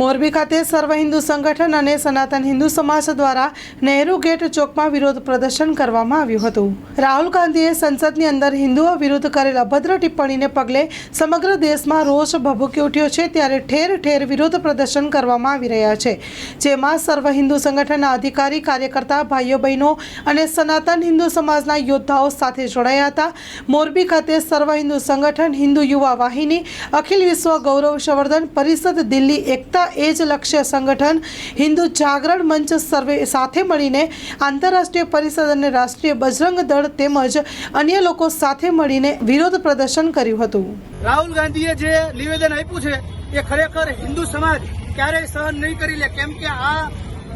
મોરબી ખાતે સર્વ હિન્દુ સંગઠન અને સનાતન હિન્દુ સમાજ દ્વારા નહેરુ ગેટ ચોકમાં વિરોધ પ્રદર્શન કરવામાં આવ્યું હતું. રાહુલ ગાંધીએ સંસદની અંદર હિન્દુઓ વિરુદ્ધ કરેલ અભદ્ર ટિપ્પણીને પગલે સમગ્ર દેશમાં રોષ ભભૂકી ઉઠ્યો છે ત્યારે ઠેર ઠેર વિરોધ પ્રદર્શન કરવામાં આવી રહ્યા છે. જેમાં સર્વ હિન્દુ સંગઠનના અધિકારી, કાર્યકર્તા, ભાઈઓ, બહેનો અને સનાતન હિન્દુ સમાજના યોદ્ધાઓ સાથે જોડાયા હતા. મોરબી ખાતે સર્વ હિન્દુ સંગઠન હિન્દુ યુવા વાહિની અખિલ વિશ્વ ગૌરવ સંવર્ધન પરિષદ દિલ્હી એકતા એ જ લક્ષ્ય સંગઠન હિન્દુ જાગરણ મંચ સર્વે સાથે મળીને આંતરરાષ્ટ્રીય પરિષદ અને રાષ્ટ્રીય બજરંગ દળ તેમજ અન્ય લોકો સાથે મળીને વિરોધ પ્રદર્શન કર્યું હતું. રાહુલ ગાંધીએ જે નિવેદન આપ્યું છે, એ ખરેખર હિન્દુ સમાજ ક્યારેય સહન નહીં કરી લે, કેમ કે આ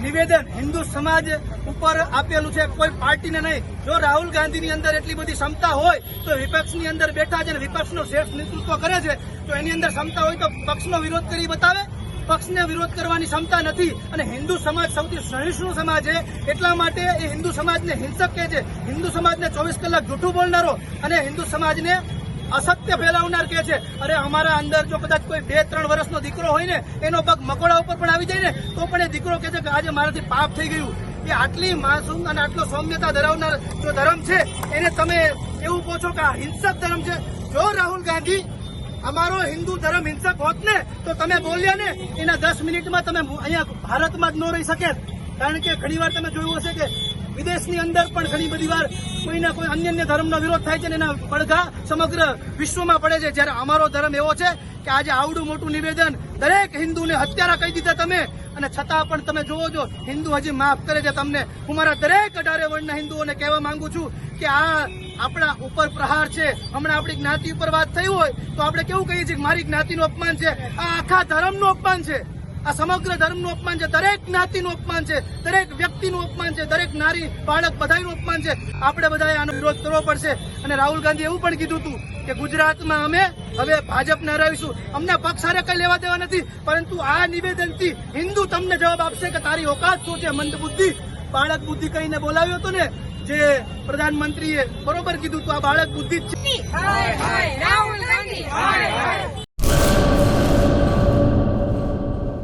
નિવેદન હિન્દુ સમાજ ઉપર આપેલું છે, કોઈ પાર્ટીને નહીં. જો રાહુલ ગાંધીની અંદર એટલી બધી ક્ષમતા હોય, તો વિપક્ષની અંદર બેઠા છે અને વિપક્ષનો શ્રેષ્ઠ નેતૃત્વ કરે છે, તો એની અંદર ક્ષમતા હોય તો પક્ષનો વિરોધ કરી બતાવે. પક્ષને વિરોધ કરવાની ક્ષમતા નથી અને હિન્દુ સમાજ સૌથી સહિષ્ણુ સમાજ છે. એટલા માટે એ હિન્દુ સમાજને હિંસક કહે છે. હિન્દુ સમાજને ચોવીસ કલાક જૂઠું બોલનારો અને હિન્દુ સમાજને અસત્ય ફેલાવનાર કે છે. અરે અમારા અંદર જો કદાચ કોઈ બે, ત્રણ વર્ષનો દીકરો હોય ને, એનો પગ મકોડા ઉપર પણ આવી જાય ને, તો પણ એ દીકરો કહે છે કે આજે મારાથી પાપ થઈ ગયું. એ આટલી માસૂમ અને આટલો સૌમ્યતા ધરાવનાર જો ધર્મ છે, એને તમે એવું કહો છો કે આ હિંસક ધર્મ છે. જો રાહુલ ગાંધી અમારો હિન્દુ ધર્મ હિંસક હોત ને, તો તમે બોલ્યા ને, એના દસ મિનિટમાં તમે અહીંયા ભારતમાં જ ન રહી શકે. કારણ કે ઘણીવાર તમે જોયું હશે કે વિદેશની અંદર પણ ઘણી બધી વાર કોઈના કોઈ અન્ય અન્ય ધર્મનો વિરોધ થાય છે ને એના પડઘા સમગ્ર વિશ્વમાં પડે છે. જ્યારે અમારો ધર્મ એવો છે કે આજે આવડું મોટું નિવેદન દરેક હિન્દુને હત્યારા કહી દીધા તમે. અને છતાં પણ તમે જોવો છો હિન્દુ હજી માફ કરે છે. તમને હું મારા દરેક અઢારે વર્ણના હિન્દુઓને કહેવા માંગુ છું કે આ આપણા ઉપર પ્રહાર છે. હમણાં આપણી જ્ઞાતિ ઉપર વાત થઈ હોય તો આપણે કેવું કહીએ છીએ મારી જ્ઞાતિનું અપમાન છે. આ આખા ધર્મનું અપમાન છે. આ સમગ્ર ધર્મનું અપમાન છે. દરેક જ્ઞાતિનું અપમાન છે. દરેક વ્યક્તિનું અપમાન છે. દરેક નારી, બાળક બધાનું અપમાન છે. આપણે બધાએ આનો વિરોધ કરવો પડશે. અને રાહુલ ગાંધી એવું પણ કીધું હતું કે ગુજરાતમાં અમે હવે ભાજપને હરાવીશું. અમને પક્ષ હારે કઈ લેવા દેવા નથી. પરંતુ આ નિવેદનથી હિન્દુ તમને જવાબ આપશે કે તારી ઓકાત શું છે? મંદ બુદ્ધિ? બાળક બુદ્ધિ કહીને બોલાવ્યો હતો ને, જે પ્રધાનમંત્રીએ બરોબર કીધું તું આ બાળક બુદ્ધિ જ છે.